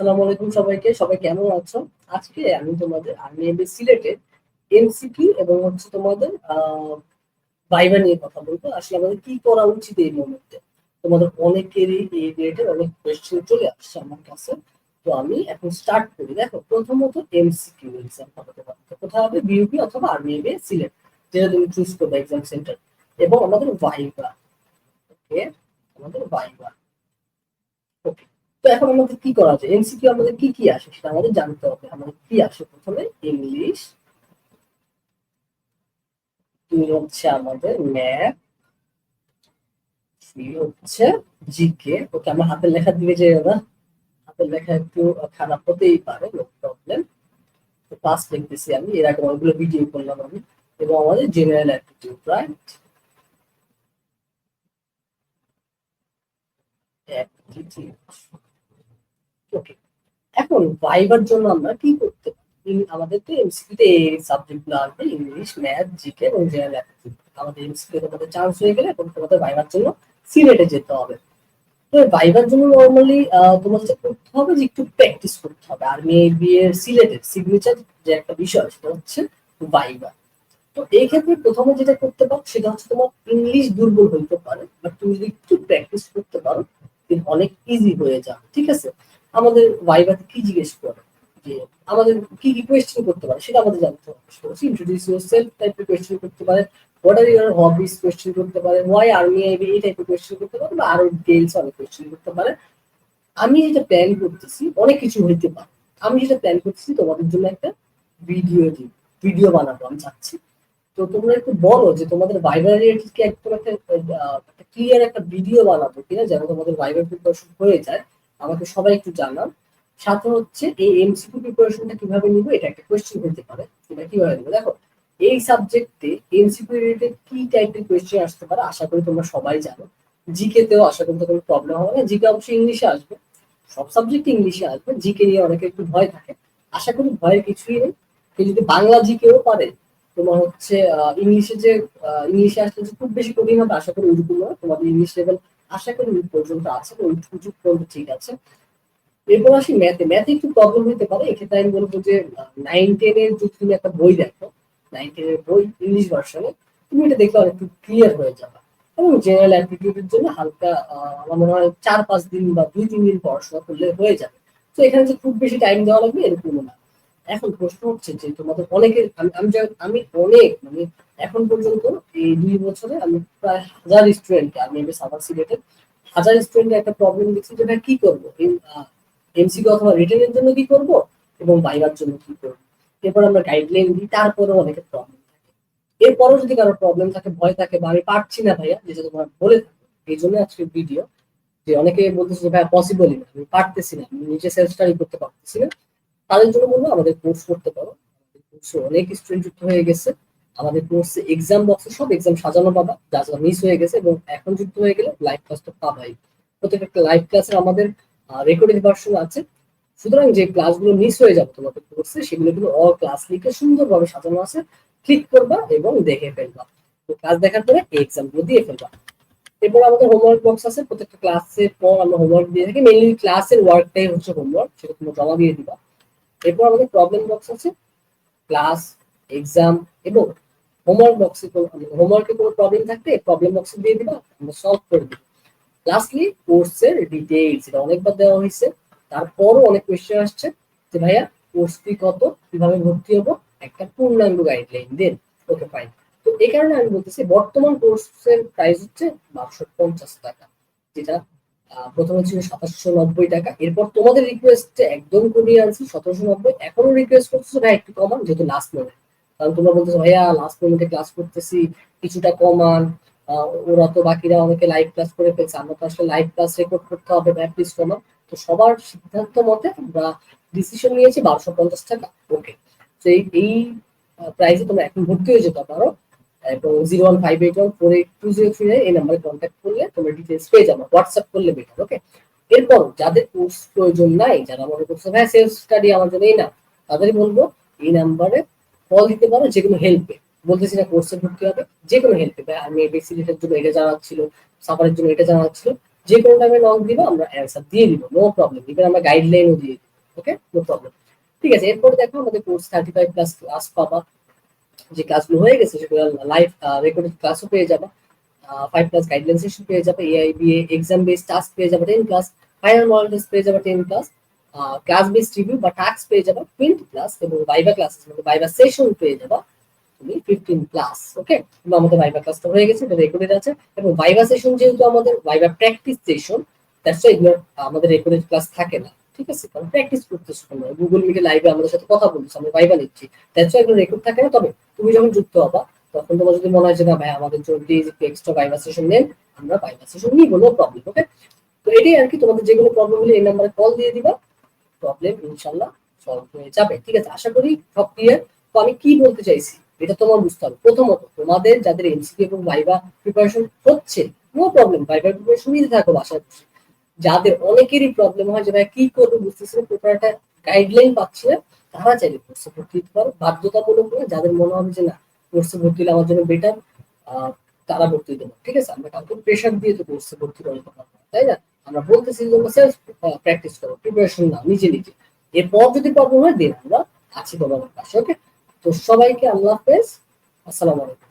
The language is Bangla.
আসসালামু আলাইকুম সবাইকে। সবাই কেমন আছো? আজকে আমি তোমাদের আর্মি এমবি সিলেটের এমসিকিউ এবং হচ্ছে তোমাদের ভাইবা নিয়ে কথা বলব। আসলে আমাদের কি করা উচিত এই মুহূর্তে? তোমাদের অনেকেরই এই রিলেটেড অনেক কোয়েশ্চেন চলে আসছে আমার কাছে। তো আমি এখন স্টার্ট করি। দেখো, প্রথমত এমসিকিউ এক্সাম হবে তোমার তো কোথায় হবে? বিউপি অথবা আর্মি এমবি সিলেট, যেটা তুমি চুজ করবে এক্সাম সেন্টার এবং আমাদের ভাইবা। ওকে আমাদের ভাইবা। ওকে এখন আমাদের কি করা যায়? এমসিকিউ আমাদের কি কি আসে সেটা আমাদের জানতে হবে। আমাদের কি আসে প্রথমে? ইংলিশ। দুই হচ্ছে আমাদের ম্যাথ। থ্রি হচ্ছে জিকে। ওকে, আমার হাতের লেখা দিকে যে না হাতের লেখা একটু খারাপ হতেই পারে নো প্রবলেম তো পাস লিখতেছি আমি, এর আগে অনেকগুলো ভিডিও করলাম আমি। এবং আমাদের general aptitude right aptitude okay এখন ভাইবার জন্য আমরা কি করতে আমাদের তো এমসিকিউতে এই সাবজেক্টগুলো আসবে ইংলিশ ম্যাথ জিকে এবং জেনারেল আমাদের এমসিকিউ তোমাদের চান্স হয়ে গেলে এখন তোমাদের ভাইবার জন্য সিলেটে যেতে হবে। তো ভাইবার জন্য নর্মালি তোমার যেটা করতে হবে যে একটু প্র্যাকটিস করতে হবে। আর মেয়ে বিয়ের সিলেটের সিগনেচার যে একটা বিষয়, সেটা হচ্ছে ভাইবার তো এই ক্ষেত্রে প্রথমে যেটা করতে পারো, সেটা হচ্ছে তোমার ইংলিশ দুর্বল হইতে পারে বাট তুমি যদি একটু প্র্যাকটিস করতে পারো অনেক ইজি হয়ে যাবে, ঠিক আছে? আমাদের ভাইভাতে কি জিজ্ঞেস করে? যে আমাদের কি কি কোয়েশ্চেন করতে পারে? সেটা আমাদের জানতে হবে। ইন্ট্রোডিউস ইউর সেলফ টাইপের কোয়েশ্চেন করতে পারে। What are your hobbies question করতে পারে। ওয়াই আর্মি আইবি এই টাইপের কোয়েশ্চেন করতে পারে বা আরও ডিটেলস অনেক কোয়েশ্চেন করতে পারে। আমি যেটা প্ল্যান করতেছি, অনেক কিছু হইতে পারে। আমি যেটা প্ল্যান করতেছি, তোমাদের জন্য একটা ভিডিও দিই ভিডিও বানাবো, আমি চাচ্ছি। তো তোমরা একটু বলো যে তোমাদের ভাইবার কি একদম একটা ক্লিয়ার একটা ভিডিও বানাবো কিনা, যেন তোমাদের ভাইবার প্রিপারেশন হয়ে যায়। আমাকে সবাই একটু জানান। সাথে হচ্ছে এই এমসিকিউ প্রিপারেশনটা কীভাবে নিব, এটা একটা কোয়েশ্চেন হতে পারে। এটা কীভাবে নিবো? দেখো, এই সাবজেক্টে এমসিকিউ রিলেটেড কি টাইপের কোয়েশ্চেন আসতে পারে, আশা করি তোমরা সবাই জানো। জিকে তেও আশা করি কোনো প্রবলেম হবে না। জিকে অবশ্যই ইংলিশে আসবে। সব সাবজেক্ট ইংলিশে আসবে। জিকে নিয়ে অনেকে একটু ভয় থাকে। আশা করি ভয়ের কিছুই নেই। কেউ যদি বাংলা জিকেও পারে, তোমার হচ্ছে ইংলিশে যে ইংলিশে আসলে খুব বেশি কঠিন হবে, আশা করি ওইরকম নয়। তোমাদের ইংলিশ লেভেল আশা করি ওই পর্যন্ত আছে ওই সুযোগ পর্যন্ত ঠিক আছে। এরপর আসি ম্যাথে ম্যাথে একটু প্রবলেম হতে পারে, এক্ষেত্রে আমি বলব যে নাইন টেনের যদি তুমি একটা বই দেখো নাইন টেনের বই ইংলিশ ভার্সনে তুমি এটা দেখলে অনেকটু ক্লিয়ার হয়ে যাবে। এবং জেনারেল অ্যাপ্টিটিউডের জন্য হালকা আমার মনে হয় চার, পাঁচ দিন বা দুই, তিন দিন পড়াশোনা করলে হয়ে যাবে। তো এখানে যে খুব বেশি টাইম দেওয়া লাগবে এরকম না। এখন প্রশ্ন হচ্ছে যে তোমাদের অনেকের, আমি আমি অনেক মানে এখন পর্যন্ত এই দুই বছরে আমি প্রায় হাজার স্টুডেন্টকে আমি এমএস সাবার সিলেটের হাজার স্টুডেন্টের একটা প্রবলেম দেখছি যে ভাই কি করব? এমসিকিউ অথবা রিটেনের জন্য কি করব? এবং বাইবার জন্য কি করব? এরপর আমরা গাইডলাইন দিই, তারপরেও অনেকের প্রবলেম থাকে। এরপরও যদি কারও প্রবলেম থাকে, ভয় থাকে বা আমি পারছি না ভাইয়া, যেটা তোমার বলে থাকো, এই জন্য আজকে ভিডিও যে অনেকে বলতেছে যে ভাইয়া পসিবলই না, আমি পারতেছি না, আমি নিজে সেলফ স্টাডি করতে পারতেছি না। তাদের জন্য বলব, আমাদের কোর্স করতে পারো। কোর্সে অনেক স্টুডেন্ট যুক্ত হয়ে গেছে। আমাদের কোর্সে এক্সাম বক্সে সব এক্সাম সাজানো পাবা, যা যা মিস হয়ে গেছে এবং এখন যুক্ত হয়ে গেলে লাইভ ক্লাস তো পাবাই। প্রত্যেকটা লাইভ ক্লাসের আমাদের রেকর্ডিং ভার্সন আছে। সুতরাং যে ক্লাসগুলো মিস হয়ে যাবে তোমাদের কোর্সে সেগুলো কিন্তু অল ক্লাস লিখে সুন্দরভাবে সাজানো আছে। ক্লিক করবা এবং দেখে ফেলবা। তো ক্লাস দেখার পরে এক্সামগুলো দিয়ে ফেলবা। এরপর আমাদের হোমওয়ার্ক বক্স আছে। প্রত্যেকটা ক্লাসের পর আমরা হোমওয়ার্ক দিয়ে থাকি। মেনলি ক্লাসের ওয়ার্কটাই হচ্ছে হোমওয়ার্ক সেটা তোমরা জমা দিয়ে দিবা। এরপর আমাদের প্রবলেম বক্স আছে। ক্লাস এক্সাম এবং হোমওয়ার্ক বক্সে হোমওয়ার্কে কোনো প্রবলেম থাকলে প্রবলেম বক্সে দিয়ে দিবা, আমরা সলভ করে দিব। লাস্টলি কোর্সের ডিটেইলস এটা অনেকবার দেওয়া হয়েছে। তারপরও অনেক কোয়েশ্চেন আসছে যে, ভাইয়া কোর্স ফি কত? কীভাবে ভর্তি হব? একটা পূর্ণাঙ্গ গাইডলাইন দেন ওকে ফাইন তো এই কারণে আমি বলতেছি, বর্তমান কোর্সের প্রাইস হচ্ছে বারোশো পঞ্চাশ টাকা, যেটা প্রথমে ছিল সাতাশশো নব্বই টাকা। এরপর তোমাদের রিকোয়েস্টে একদম কমিয়ে আনছি সতেরোশো নব্বই। এখনও রিকোয়েস্ট করতেছো, ভাই, একটু কমান, যেহেতু লাস্ট মোমেন্ট কারণ তোমরা বলতেছো, ভাইয়া লাস্ট মোমেন্টে ক্লাস করতেছি, কিছুটা কমান। ওরা তো বাকিরা অনেকে লাইভ ক্লাস করে ফেলছে, আমরা তো আসলে লাইভ ক্লাস রেকর্ড করতে হবে ভাই প্লিজ কমান তো সবার সিদ্ধান্ত মতে আমরা ডিসিশন নিয়েছি বারোশো পঞ্চাশ টাকা। ওকে তো এই প্রাইসে তোমরা এখন ভর্তি হয়ে যেতে পারো। এবং zero one five eight one four eight two zero three এই নাম্বারে কন্ট্যাক্ট করলে তোমরা ডিটেলস পেয়ে যাব। হোয়াটসঅ্যাপ করলে বেটার ওকে এরপর যাদের কোর্স প্রয়োজন নাই, যারা মনে করছে হ্যাঁ সেলফ স্টাডি আমার জন্য এই না, তাদেরই বলব, এই নাম্বারে কল দিতে পারো, যে কোনো হেল্পে বলতেছি না কোর্সে ভর্তি হবে, যে কোনো হেল্পে আমি বেসিকের জন্য এটা জানাচ্ছিল সাফারের জন্য এটা জানাচ্ছিল, যে কোনো টাইমে নক দিবে, আমরা অ্যান্সার দিয়ে দিব নো প্রবলেম ইভেন আমরা গাইডলাইনও দিয়ে দিব ওকে নো প্রবলেম ঠিক আছে, এরপরে দেখো আমাদের course thirty five plus class পাবা। যে ক্লাসগুলো হয়ে গেছে, সেগুলো লাইভ রেকর্ডেড ক্লাসও পেয়ে যাবা। ফাইভ প্লাস গাইডলাইন সেশন পেয়ে যাবে AI BA exam base task পেয়ে যাবে ten class final model test পেয়ে যাবে ten class class base review বা টাস্ক পেয়ে যাবে টোয়েন্টি ক্লাস এবং ক্লাস মানে সেশন পেয়ে যাবা তুমি ফিফটিন প্লাস ওকে আমাদের ভাইবা ক্লাসটা হয়ে গেছে, এটা রেকর্ডেড আছে। এবং ভাইবা সেশন যেহেতু আমাদের ভাইবা প্র্যাকটিস সেশন দ্যাটস এগুলো, আমাদের রেকর্ডেড ক্লাস থাকে না। ঠিক আছে, কারণ প্র্যাকটিস করতেছো তোমরা। গুগল মিটে লাইভে আমাদের সাথে কথা বলছো আমরা ভাইবা নিচ্ছি। দ্যাটস এগুলো রেকর্ড থাকে না। তবে তুমি যখন যুক্ত হবা, তখন তোমার যদি মনে হয় যে, না, ভাই, আমাদের জন্য এক্সট্রা ভাইবা সেশন নেন, আমরা ভাইবা সেশন নিব নো প্রবলেম ওকে তো এটাই আর কি, তোমাদের যে কোনো প্রবলেম হলে এই নাম্বারে কল দিয়ে দিবা। প্রবলেম ইনশাল্লাহ সলভ হয়ে যাবে, ঠিক আছে? আশা করি সব ক্লিয়ার তো আমি কি বলতে চাইছি? এটা তোমার বুঝতে হবে। প্রথমত, তোমাদের যাদের এমসিকিউ এবং ভাইবা প্রিপারেশন হচ্ছে নো প্রবলেম ভাইবা প্রিপারেশন নিতে থাকো বাসায় বসে। যাদের অনেকেরই প্রবলেম হয় যে ভাই কি করব, বুঝতেছি না কোথাও একটা গাইডলাইন পাচ্ছি না তারা চাইলে কোর্সে ভর্তি হতে পারো। বাধ্যতামূলক নয়, যাদের মনে হবে যে না কোর্সে ভর্তি হলে আমার জন্য বেটার তারা ভর্তি হতে পারে ঠিক আছে? আমরা কাউকে প্রেশার দিয়ে তো কোর্সে ভর্তি করাতে তাই না? আমরা বলতেছি তোমরা সেলফ প্র্যাকটিস করো প্রিপারেশন না নিজে নিজে। এরপর যদি প্রবলেম হয় দেন আমরা আছি তোমাদের পাশে ওকে তো সবাইকে আল্লাহ হাফেজ। আসসালামু আলাইকুম।